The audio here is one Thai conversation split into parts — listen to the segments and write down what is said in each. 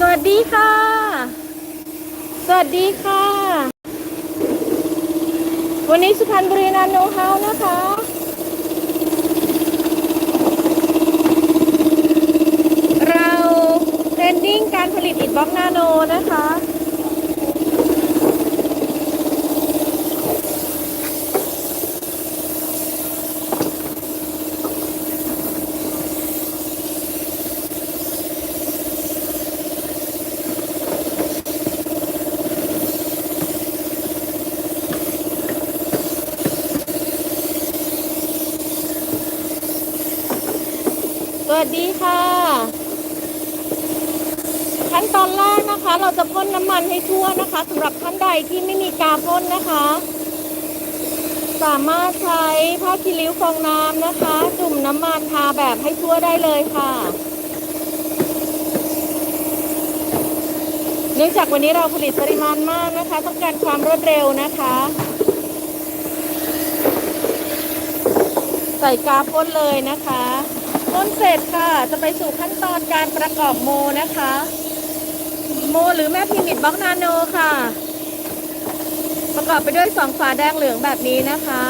สวัสดีค่ะ สวัสดีค่ะ วันนี้สุพรรณบุรีนาโนเฮานะคะเราเทรนดิ้งการผลิตอิฐบล็อกนาโนนะคะ วัสดีค่ะ ขั้นตอนแรกนะคะ เราจะพ่นน้ำมันให้ทั่วนะคะสำหรับท่านใดที่ไม่มีกาพ่นนะคะ สามารถใช้ผ้าคีริ้วฟองน้ำนะคะ จุ่มน้ำมันทาแบบให้ทั่วได้เลยค่ะเนื่องจากวันนี้เราผลิตปริมาณมากนะคะ ต้องการความรวดเร็วนะคะใส่กาพ่นเลยนะคะ พ่นเสร็จค่ะ จะไปสู่ขั้นตอนการประกอบโมนะคะ โมหรือแม่พิมพ์อิฐบล็อกนาโนค่ะ ประกอบไปด้วยสองฝาแดงเหลืองแบบนี้นะคะ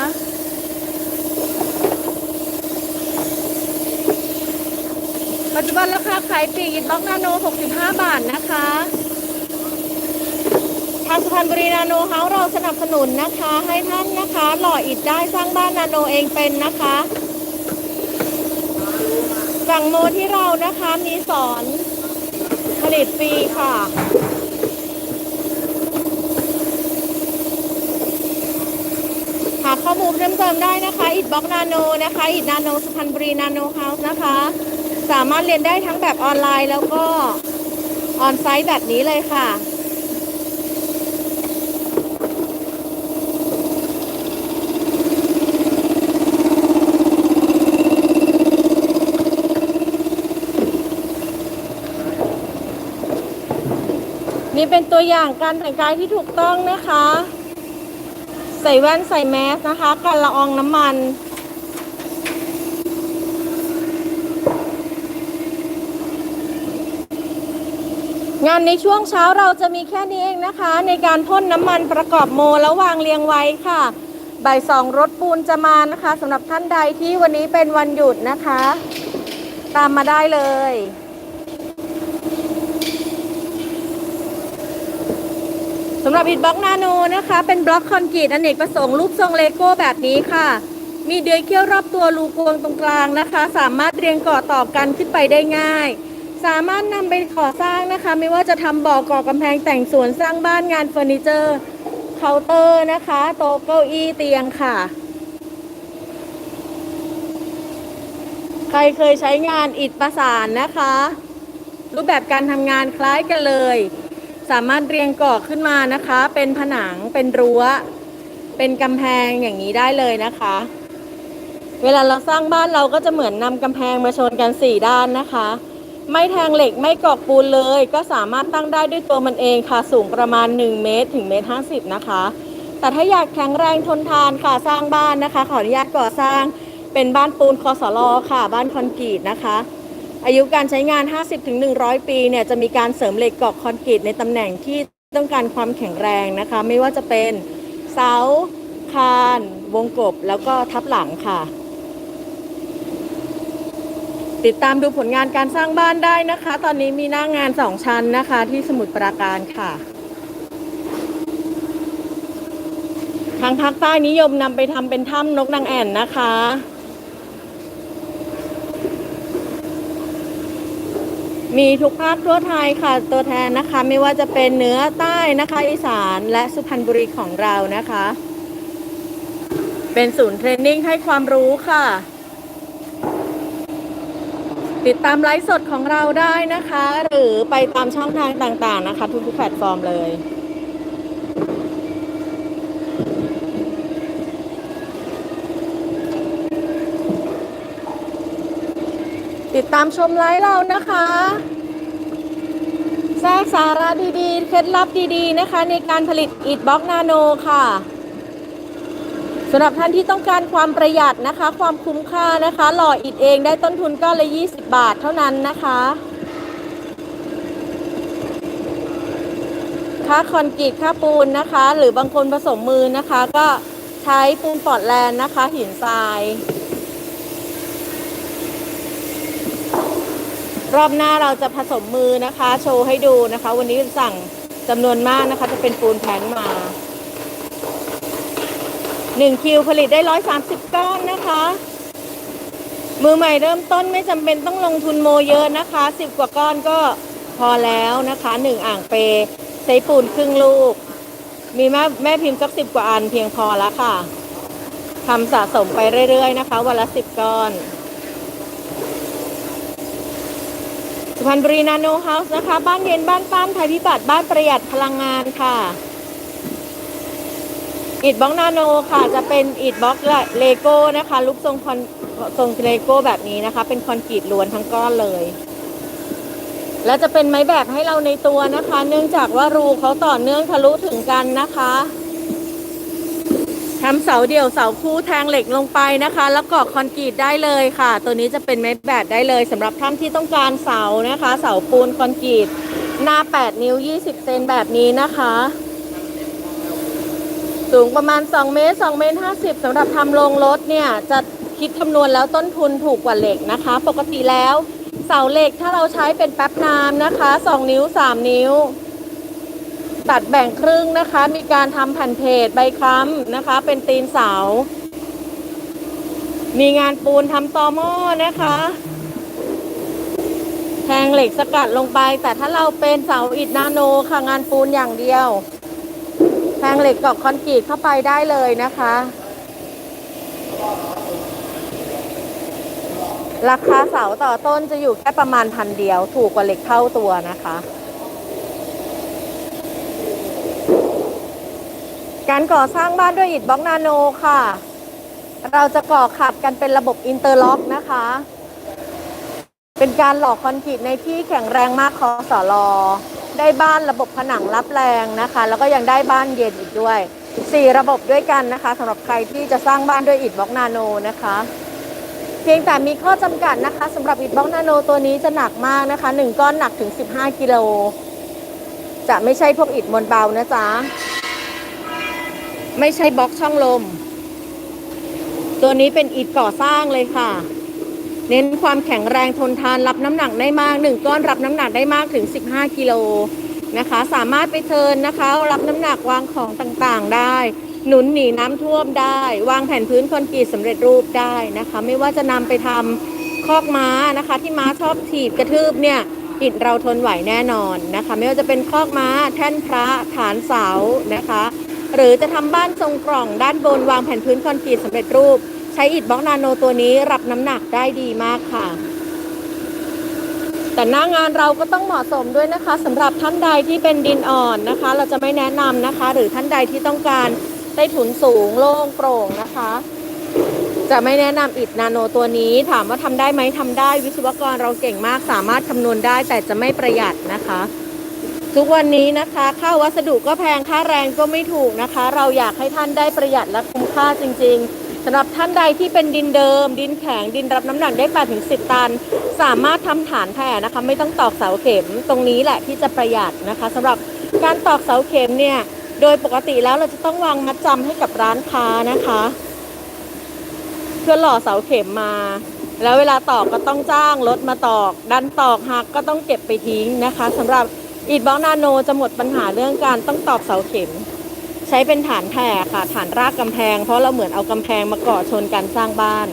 ปัจจุบันราคาขายปีกอิฐบล็อกนาโน 65 บาทนะคะ ทางสุพรรณบุรีนาโนเฮาเราสนับสนุนนะคะ ให้ท่านนะคะ หล่ออิฐได้สร้างบ้านนาโนเองเป็นนะคะ สั่งโมที่เรานะคะมีสอนผลิตฟรีค่ะ หาข้อมูลเพิ่มเติมได้นะคะ อิดบล็อกนาโนนะคะ อิดนาโนสุพรรณบุรีนาโนเฮาส์นะคะ สามารถเรียนได้ทั้งแบบออนไลน์แล้วก็ออนไซต์แบบนี้เลยค่ะ เป็นตัวอย่างการแต่งกายที่ถูกต้องนะคะ ใส่แว่นใส่แมสนะคะกันละอองน้ำมัน งานในช่วงเช้าเราจะมีแค่นี้เองนะคะ ในการพ่นน้ำมันประกอบโมแล้ววางเรียงไว้ค่ะบ่ายสองรถปูนจะมานะคะสำหรับท่านใดที่วันนี้เป็นวันหยุดนะคะ ตามมาได้เลยำหรับอิฐบล็อกนาโนนะคะ เป็นบล็อกคอนกรีตอเนกประสงค์รูปทรงเลโก้แบบนี้ค่ะ มีเดือยเขี้ยวรอบตัวรูกวงตรงกลางนะคะ สามารถเรียงก่อต่อกันขึ้นไปได้ง่าย สามารถนำไปก่อสร้างนะคะ ไม่ว่าจะทำบ่อก่อกำแพงแต่งสวนสร้างบ้านงานเฟอร์นิเจอร์เคาน์เตอร์นะคะโต๊ะเก้าอี้เตียงค่ะ ใครเคยใช้งานอิฐประสานนะคะ รูปแบบการทำงานคล้ายกันเลย สามารถเรียงก่อขึ้นมานะคะ เป็นผนังเป็นรั้ว เป็นกำแพงอย่างนี้ได้เลยนะคะ เวลาเราสร้างบ้านเราก็จะเหมือนนำกำแพงมาชนกันสี่ด้านนะคะ ไม่แทงเหล็กไม่กอกปูนเลย ก็สามารถตั้งได้ด้วยตัวมันเองค่ะ สูงประมาณ 1 เมตรถึงเมตรห้าสิบนะคะ แต่ถ้าอยากแข็งแรงทนทานค่ะสร้างบ้านนะคะ ขออนุญาตก่อสร้างเป็นบ้านปูนคอสลอค่ะ บ้านคอนกรีตนะคะ อายุการใช้งาน 50-100 ปีเนี่ยจะมีการเสริมเหล็กเกรอกคอนกรีตในตำแหน่งที่ต้องการความแข็งแรงนะคะ ไม่ว่าจะเป็นเสาคาน วงกบแล้วก็ทับหลังค่ะ ติดตามดูผลงานการสร้างบ้านได้นะคะ ตอนนี้มีหน้างงาน2ชั้นนะคะ ที่สมุทรปราการค่ะทางภาคใต้นิยมนำไปทำเป็นถ้ำนกนางแอ่นนะคะ มีทุกภาคทั่วไทยค่ะ ตัวแทนนะคะไม่ว่าจะเป็นเหนือใต้นะคะอีสานและสุพรรณบุรีของเรานะคะ เป็นศูนย์เทรนนิ่งให้ความรู้ค่ะ ติดตามไลฟ์สดของเราได้นะคะ หรือไปตามช่องทางต่างๆนะคะ ทุกๆแพลตฟอร์มเลย ติดตามชมไลฟ์เรานะคะแทรกสาระดีๆ เคล็ดลับดีๆนะคะ ในการผลิตอิฐบล็อกนาโนค่ะสำหรับท่านที่ต้องการความประหยัดนะคะ ความคุ้มค่านะคะ หล่ออิฐเองได้ต้นทุนก้อนละ 20 บาทเท่านั้นนะคะค่าคอนกรีตค่าปูนนะคะ หรือบางคนผสมมือนะคะ ก็ใช้ปูนปอร์แลนด์นะคะ หินทราย รอบหน้าเราจะผสมมือนะคะ โชว์ให้ดูนะคะ วันนี้สั่งจำนวนมากนะคะ จะเป็นปูนแผงมา1คิวผลิตได้130ก้อนนะคะ มือใหม่เริ่มต้นไม่จำเป็นต้องลงทุนโมเยอะนะคะ10กว่าก้อนก็พอแล้วนะคะ1อ่างเปใช้ปูนครึ่งลูก มีแม่แม่พิมพ์สัก10กว่าอันเพียงพอแล้วค่ะทำสะสมไปเรื่อยๆนะคะ วันละ10ก้อน สุพรรณบุรีนาโนเฮาส์นะคะ บ้านเย็นบ้านป้านภัยพิบัติบ้านประหยัดพลังงานค่ะ อิดบล็อกนาโนค่ะ จะเป็นอิดบล็อกเลโก้นะคะรูปทรงคอนทรงเลโก้แบบนี้นะคะ เป็นคอนกรีตล้วนทั้งก้อนเลย แล้วจะเป็นไม้แบบให้เราในตัวนะคะ เนื่องจากว่ารูเขาต่อเนื่องทะลุถึงกันนะคะ ทำเสาเดี่ยวเสาคู่แทงเหล็กลงไปนะคะ แล้วก่อคอนกรีตได้เลยค่ะ ตัวนี้จะเป็นไม้แบบได้เลยสำหรับท่านที่ต้องการเสานะคะ เสาปูนคอนกรีตหน้า 8 นิ้ว 20 เซนแบบนี้นะคะ สูงประมาณ 2 เมตร 2 เมตร 50สำหรับทำโรงรถเนี่ย จะคิดคำนวณแล้วต้นทุนถูกกว่าเหล็กนะคะ ปกติแล้วเสาเหล็กถ้าเราใช้เป็นแป๊บน้ำนะคะ 2 นิ้ว 3 นิ้ว ตัดแบ่งครึ่งนะคะ มีการทำแผ่นเพจใบค้ำนะคะ เป็นตีนเสา มีงานปูนทำตอหม้อนะคะ แทงเหล็กสกัดลงไป แต่ถ้าเราเป็นเสาอิฐนาโนค่ะงานปูนอย่างเดียว แทงเหล็กกับคอนกรีตเข้าไปได้เลยนะคะ ราคาเสาต่อต้นจะอยู่แค่ประมาณพันเดียว ถูกกว่าเหล็กเท่าตัวนะคะ การก่อสร้างบ้านด้วยอิฐบล็อกนาโนค่ะ เราจะก่อขัดกันเป็นระบบอินเตอร์ล็อกนะคะ เป็นการหลอกคอนกรีตในที่แข็งแรงมากคอสอลอได้บ้านระบบผนังรับแรงนะคะ แล้วก็ยังได้บ้านเย็นอีกด้วย 4 ระบบด้วยกันนะคะสำหรับใครที่จะสร้างบ้านด้วยอิฐบล็อกนาโนนะคะ เพียงแต่มีข้อจำกัดนะคะสำหรับอิฐบล็อกนาโนตัวนี้จะหนักมากนะคะ 1 ก้อนหนักถึง 15 กิโล จะไม่ใช่พวกอิฐมวลเบานะจ๊ะ ไม่ใช่บล็อกช่องลม ตัวนี้เป็นอิฐก่อสร้างเลยค่ะ เน้นความแข็งแรงทนทานรับน้ำหนักได้มาก 1 ก้อนรับน้ำหนักได้มากถึง 15 กิโลนะคะ สามารถไปเทินนะคะ รับน้ำหนักวางของต่างๆได้ หนุนหนีน้ำท่วมได้ วางแผ่นพื้นคอนกรีตสำเร็จรูปได้นะคะ ไม่ว่าจะนำไปทำคอกม้านะคะ ที่ม้าชอบถีบกระทืบเนี่ยอิฐเราทนไหวแน่นอนนะคะ ไม่ว่าจะเป็นคอกม้าแท่นพระฐานเสานะคะ หรือจะทำบ้านทรงกล่องด้านบนวางแผ่นพื้นคอนกรีตสำเร็จรูป ใช้อิฐบล็อกนาโนตัวนี้รับน้ำหนักได้ดีมากค่ะ แต่หน้างานเราก็ต้องเหมาะสมด้วยนะคะสำหรับท่านใดที่เป็นดินอ่อนนะคะ เราจะไม่แนะนำนะคะ หรือท่านใดที่ต้องการใต้ถุนสูงโล่งโปร่งนะคะจะไม่แนะนำอิฐนาโนตัวนี้ ถามว่าทำได้ไหมทำได้วิศวกรเราเก่งมากสามารถคำนวณได้แต่จะไม่ประหยัดนะคะ ทุกวันนี้นะคะค่าวัสดุก็แพงค่าแรงก็ไม่ถูกนะคะ เราอยากให้ท่านได้ประหยัดและคุ้มค่าจริง ๆสำหรับท่านใดที่เป็นดินเดิม ดินแข็งดินรับน้ำหนักได้8ถึง10 ตัน สามารถทำฐานแผ่นะคะ ไม่ต้องตอกเสาเข็มตรงนี้แหละที่จะประหยัดนะคะสำหรับการตอกเสาเข็มเนี่ย โดยปกติแล้วเราจะต้องวางมัดจำให้กับร้านค้านะคะ เพื่อหล่อเสาเข็มมา แล้วเวลาตอกก็ต้องจ้างรถมาตอก ดันตอกหักก็ต้องเก็บไปทิ้งนะคะสำหรับ อิฐบล็อกนาโนจะหมดปัญหาเรื่องการต้องตอกเสาเข็ม ใช้เป็นฐานแผ่ค่ะฐานรากกำแพง เพราะเราเหมือนเอากำแพงมาก่อชนกันสร้างบ้าน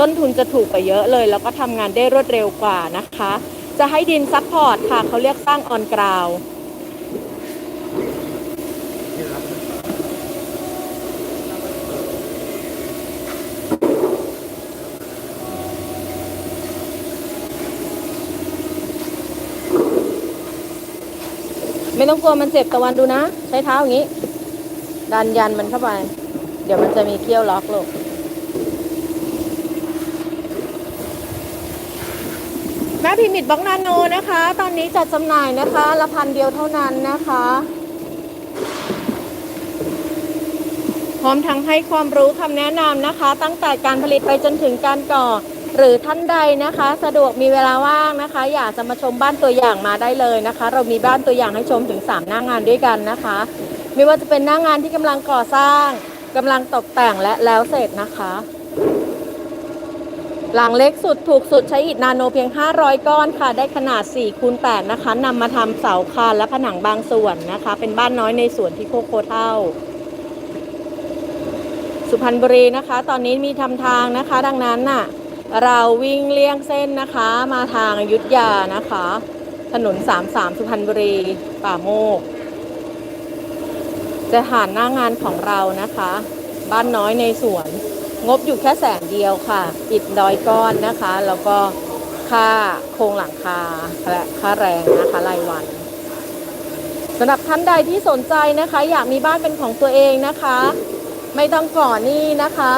ต้นทุนจะถูกกว่าเยอะเลย แล้วก็ทำงานได้รวดเร็วกว่านะคะ จะให้ดินซัพพอร์ตค่ะเขาเรียกสร้างออนกราว ไม่ต้องกลัวมันเจ็บตะวันดูนะ ใช้เท้าอย่างนี้ ดันยันมันเข้าไป เดี๋ยวมันจะมีเกี้ยวล็อกลูกแม่พิมิดบล็อกนาโนนะคะ ตอนนี้จัดจำหน่ายนะคะละพันเดียวเท่านั้นนะคะ พร้อมทั้งให้ความรู้คำแนะนำนะคะ ตั้งแต่การผลิตไปจนถึงการก่อ หรือท่านใดนะคะ สะดวกมีเวลาว่างนะคะ อยากจะมาชมบ้านตัวอย่างมาได้เลยนะคะ เรามีบ้านตัวอย่างให้ชมถึง 3 หน้างานด้วยกันนะคะ ไม่ว่าจะเป็นหน้างานที่กำลังก่อสร้างกำลังตกแต่งและแล้วเสร็จนะคะ หลังเล็กสุดถูกสุดใช้อิฐนาโนเพียง 500 ก้อนค่ะ ได้ขนาด4คูณ8นะคะนำมาทำเสาคานและผนังบางส่วนนะคะ เป็นบ้านน้อยในสวนที่โคโคเท่าสุพรรณบุรีนะคะ ตอนนี้มีทำทางนะคะ ดังนั้นน่ะ เราวิ่งเลี่ยงเส้นนะคะ มาทางยุทธยานะคะ ถนน 33 สุพรรณบุรี ป่าโมก จะผ่านหน้างานของเรานะคะ บ้านน้อยในสวน งบอยู่แค่แสนเดียวค่ะ อิดดอยก้อนนะคะ แล้วก็ค่าโครงหลังคาและค่าแรงนะคะรายวันสำหรับท่านใดที่สนใจนะคะ อยากมีบ้านเป็นของตัวเองนะคะ ไม่ต้องก่อหนี้นะคะ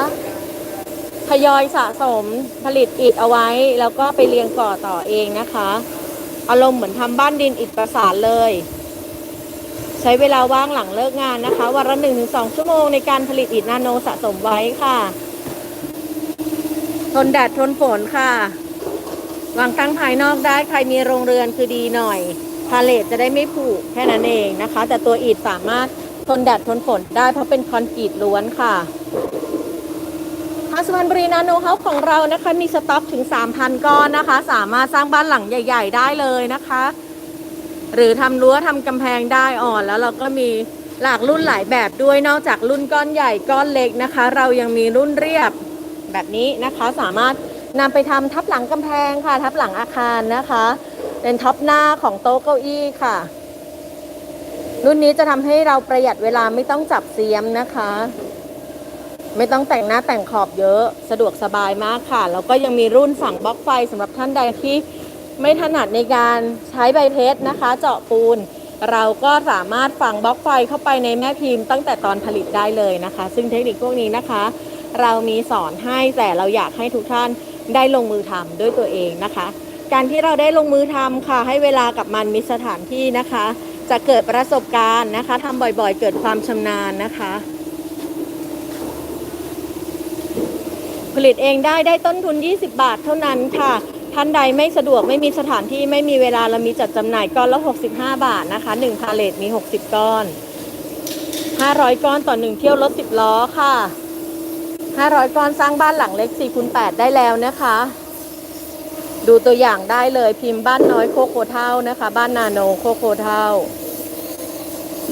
ทยอยสะสมผลิตอิฐเอาไว้ แล้วก็ไปเรียงก่อต่อเองนะคะ อารมณ์เหมือนทำบ้านดินอิฐประสานเลย ใช้เวลาว่างหลังเลิกงานนะคะ วันละหนึ่งถึงสองชั่วโมงในการผลิตอิฐนาโนสะสมไว้ค่ะ ทนแดดทนฝนค่ะ วางตั้งภายนอกได้ใครมีโรงเรือนคือดีหน่อยพาเลทจะได้ไม่ผุแค่นั้นเองนะคะ แต่ตัวอิฐสามารถทนแดดทนฝนได้เพราะเป็นคอนกรีตล้วนค่ะ ทางสุพรรณบุรีนาโนเฮาส์ของเรานะคะมีสต็อกถึง 3,000 ก้อนนะคะ สามารถสร้างบ้านหลังใหญ่ ๆ ได้เลยนะคะ หรือทำรั้วทำกำแพงได้อ่อนแล้วเราก็มีหลากรุ่นหลายแบบด้วยนอกจากรุ่นก้อนใหญ่ก้อนเล็กนะคะ เรายังมีรุ่นเรียบแบบนี้นะคะ สามารถนำไปทำทับหลังกำแพงค่ะ ทับหลังอาคารนะคะ เป็นท็อปหน้าของโต๊ะเก้าอี้ค่ะ รุ่นนี้จะทำให้เราประหยัดเวลาไม่ต้องจับเสียมนะคะ ไม่ต้องแต่งหน้าแต่งขอบเยอะสะดวกสบายมากค่ะ แล้วก็ยังมีรุ่นฝังบล็อกไฟสำหรับท่านใดที่ไม่ถนัดในการใช้ใบเพชรนะคะ เจาะปูน เราก็สามารถฝังบล็อกไฟเข้าไปในแม่พิมพ์ตั้งแต่ตอนผลิตได้เลยนะคะ ซึ่งเทคนิคพวกนี้นะคะ เรามีสอนให้แต่เราอยากให้ทุกท่านได้ลงมือทำด้วยตัวเองนะคะ การที่เราได้ลงมือทำค่ะ ให้เวลากับมันมีสถานที่นะคะ จะเกิดประสบการณ์นะคะทำบ่อยๆ เกิดความชำนาญนะคะ ผลิตเองได้ได้ต้นทุน 20 บาทเท่านั้นค่ะ ท่านใดไม่สะดวกไม่มีสถานที่ไม่มีเวลาเรามีจัดจำหน่ายก้อนละ 65 บาทนะคะ1พาเลทมี 60 ก้อน 500 ก้อนต่อ 1 เที่ยวรถ 10 ล้อค่ะ 500 ก้อนสร้างบ้านหลังเล็ก4คูณ8ได้แล้วนะคะ ดูตัวอย่างได้เลยพิมพ์บ้านน้อยโคโคเท่านะคะ บ้านนาโนโคโคเท่า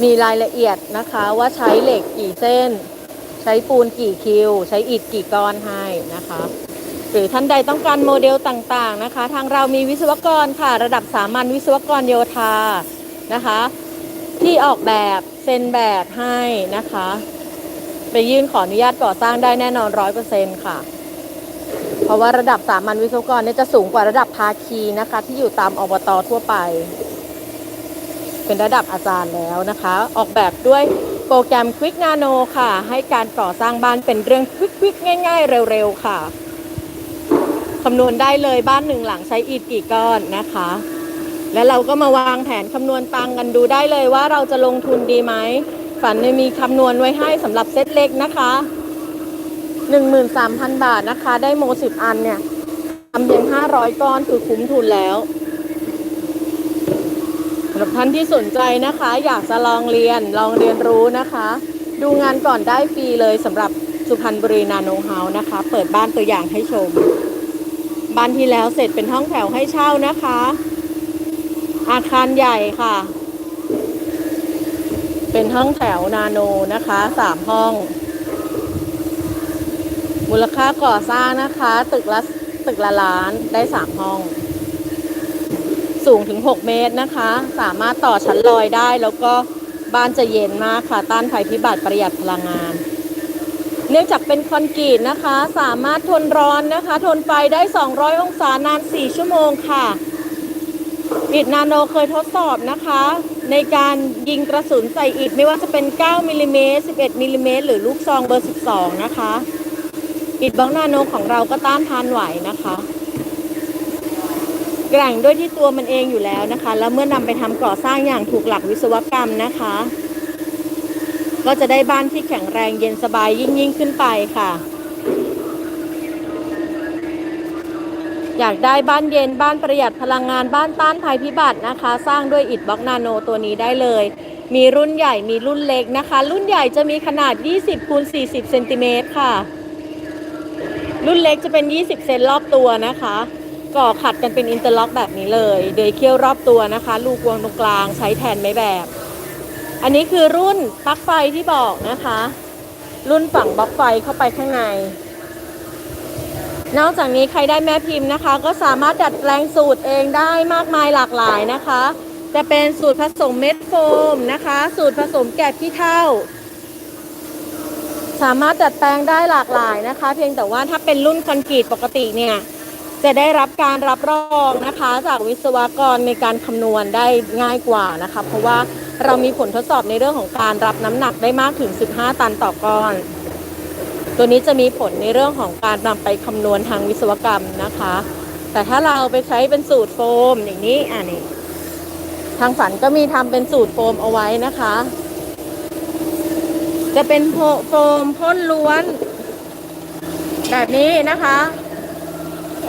มีรายละเอียดนะคะว่าใช้เหล็กกี่เส้น ใช้ปูนกี่คิว ใช้อิฐกี่ก้อนให้นะคะ หรือท่านใดต้องการโมเดลต่างๆนะคะ ทางเรามีวิศวกรค่ะ ระดับสามัญวิศวกรโยธานะคะ ที่ออกแบบเซ็นแบบให้นะคะ ไปยื่นขออนุญาตก่อสร้างได้แน่นอนร้อยเปอร์เซ็นต์ค่ะ เพราะว่าระดับสามัญวิศวกรเนี่ยจะสูงกว่าระดับภาคีนะคะ ที่อยู่ตามอบตทั่วไป เป็นระดับอาจารย์แล้วนะคะ ออกแบบด้วย โปรแกรม Quick Nano ค่ะ ให้การก่อสร้างบ้านเป็นเรื่องควิกๆ ง่าย ๆ เร็วๆ ค่ะ คำนวณได้เลยบ้านหนึ่งหลังใช้อิฐกี่ก้อนนะคะ แล้วเราก็มาวางแผนคำนวณตังกันดูได้เลยว่าเราจะลงทุนดีไหม ฝันเนี่ยมีคำนวณไว้ให้สำหรับเซตเล็กนะคะ 13,000 บาทนะคะ ได้โมสิบอันเนี่ยทำเพียง500 ก้อนคือคุ้มทุนแล้ว สำหรับท่านที่สนใจนะคะ อยากจะลองเรียนลองเรียนรู้นะคะ ดูงานก่อนได้ฟรีเลยสำหรับสุพรรณบุรีนาโนเฮาส์นะคะ เปิดบ้านตัวอย่างให้ชม บ้านที่แล้วเสร็จเป็นห้องแถวให้เช่านะคะ อาคารใหญ่ค่ะ เป็นห้องแถวนาโนนะคะสามห้อง มูลค่าก่อสร้างนะคะ ตึกละตึกละล้านได้สามห้อง สูงถึง 6 เมตรนะคะ สามารถต่อชั้นลอยได้แล้วก็บ้านจะเย็นมากค่ะ ต้านภัยพิบัติประหยัดพลังงาน เนื่องจากเป็นคอนกรีตนะคะ สามารถทนร้อนนะคะ ทนไฟได้ 200 องศานาน 4 ชั่วโมงค่ะอิดนาโนเคยทดสอบนะคะ ในการยิงกระสุนใส่อิดไม่ว่าจะเป็น 9มิลลิเมตร11มิลลิเมตรหรือลูกซองเบอร์ 12 นะคะ อิดบล็อกนาโนของเราก็ต้านทานไหวนะคะ กร่งด้วยที่ตัวมันเองอยู่แล้วนะคะ แล้วเมื่อนำไปทำก่อสร้างอย่างถูกหลักวิศวกรรมนะคะ ก็จะได้บ้านที่แข็งแรงเย็นสบายยิ่งยิ่งขึ้นไปค่ะ อยากได้บ้านเย็นบ้านประหยัดพลังงานบ้านต้านภัยพิบัตินะคะ สร้างด้วยอิฐบล็อกนาโนตัวนี้ได้เลย มีรุ่นใหญ่มีรุ่นเล็กนะคะ รุ่นใหญ่จะมีขนาด 20คูณ40เซนติเมตรค่ะ รุ่นเล็กจะเป็น 20เซนรอบตัวนะคะ ก่อขัดกันเป็นอินเตอร์ล็อกแบบนี้เลยโดยเคี่ยวรอบตัวนะคะ ลูกวงตรงกลางใช้แทนไม้แบบ อันนี้คือรุ่นปลั๊กไฟที่บอกนะคะ รุ่นฝั่งบล็อกไฟเข้าไปข้างใน นอกจากนี้ใครได้แม่พิมพ์นะคะ ก็สามารถดัดแปลงสูตรเองได้มากมายหลากหลายนะคะ จะเป็นสูตรผสมเม็ดโฟมนะคะ สูตรผสมแกะขี้เถ้าสามารถดัดแปลงได้หลากหลายนะคะ เพียงแต่ว่าถ้าเป็นรุ่นคอนกรีตปกติเนี่ย จะได้รับการรับรองนะคะ จากวิศวกรในการคำนวณได้ง่ายกว่านะคะ เพราะว่าเรามีผลทดสอบในเรื่องของการรับน้ำหนักได้มากถึง 15 ตันต่อก้อน ตัวนี้จะมีผลในเรื่องของการนำไปคำนวณทางวิศวกรรมนะคะ แต่ถ้าเราไปใช้เป็นสูตรโฟมอย่างนี้อ่านี่ทางฝันก็มีทำเป็นสูตรโฟมเอาไว้นะคะ จะเป็นโฟโฟมพ่นล้วน แบบนี้นะคะ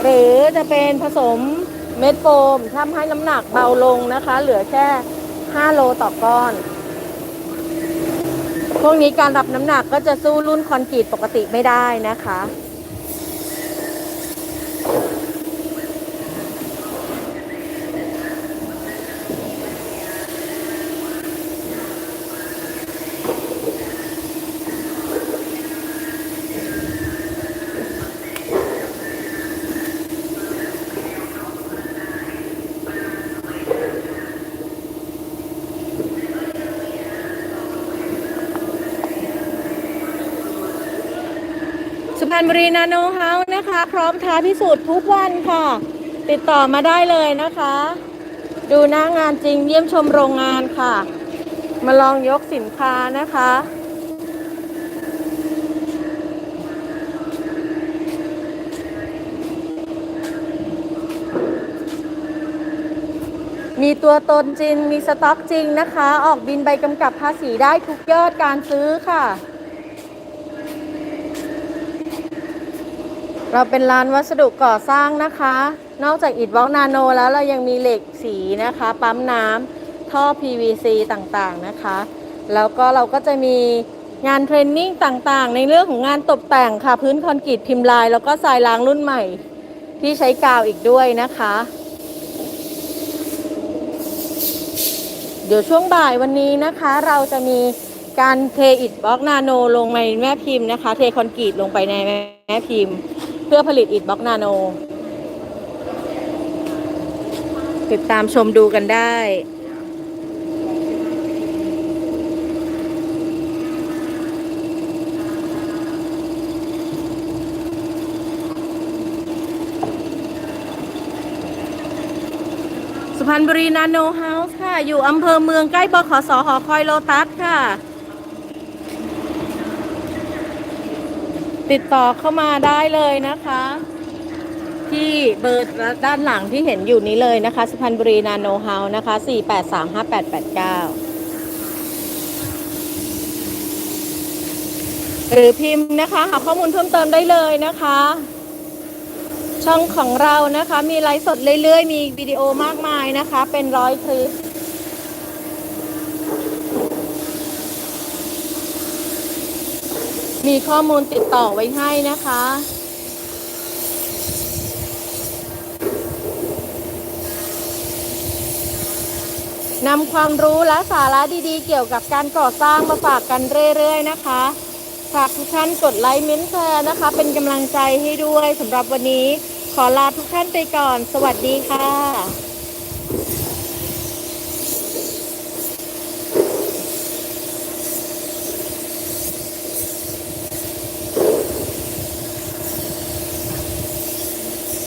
หรือจะเป็นผสมเม็ดโฟมทำให้น้ำหนักเบาลงนะคะ เหลือแค่ 5 โลต่อก้อน พวกนี้การรับน้ำหนักก็จะสู้รุ่นคอนกรีตปกติไม่ได้นะคะ รรบุรีนาโนเฮาส์นะคะ พร้อมท้าพิสูจน์ทุกวันค่ะ ติดต่อมาได้เลยนะคะ ดูหน้างานจริงเยี่ยมชมโรงงานค่ะ มาลองยกสินค้านะคะมีตัวตนจริง มีสต็อกจริงนะคะ ออกบินใบกำกับภาษีได้ทุกยอดการซื้อค่ะ เราเป็นร้านวัสดุก่อสร้างนะคะ นอกจากอิฐบล็อกนาโนแล้วเรายังมีเหล็กสีนะคะ ปั๊มน้ำท่อ PVC ต่างๆนะคะ แล้วก็เราก็จะมีงานเทรนนิ่งต่างๆ ในเรื่องของงานตกแต่งค่ะ พื้นคอนกรีตพิมพ์ลาย แล้วก็ทรายล้างรุ่นใหม่ ที่ใช้กาวอีกด้วยนะคะ เดี๋ยวช่วงบ่ายวันนี้นะคะเราจะมีการเทอิฐบล็อกนาโนลงในแม่พิมพ์นะคะ เทคอนกรีตลงไปในแม่พิมพ์ เพื่อผลิตอิฐบล็อกนาโน ติดตามชมดูกันได้ สุพรรณบุรีนาโนเฮาส์ค่ะ อยู่อำเภอเมืองใกล้บขสหอคอยโลตัสค่ะ ติดต่อเข้ามาได้เลยนะคะ ที่เบอร์ด้านหลังที่เห็นอยู่นี้เลยนะคะสุพรรณบุรีนาโนเฮาส์นะคะ 4835889 หรือพิมพ์นะคะ หาข้อมูลเพิ่มเติมได้เลยนะคะ ช่องของเรานะคะ มีไลฟ์สดเรื่อยๆ มีวิดีโอมากมายนะคะ เป็นร้อยคลิป มีข้อมูลติดต่อไว้ให้นะคะ นำความรู้และสาระดีๆ เกี่ยวกับการก่อสร้างมาฝากกันเรื่อยๆนะคะฝากทุกท่านกดไลค์เม้นต์แชร์นะคะ เป็นกำลังใจให้ด้วยสำหรับวันนี้ ขอลาทุกท่านไปก่อน สวัสดีค่ะ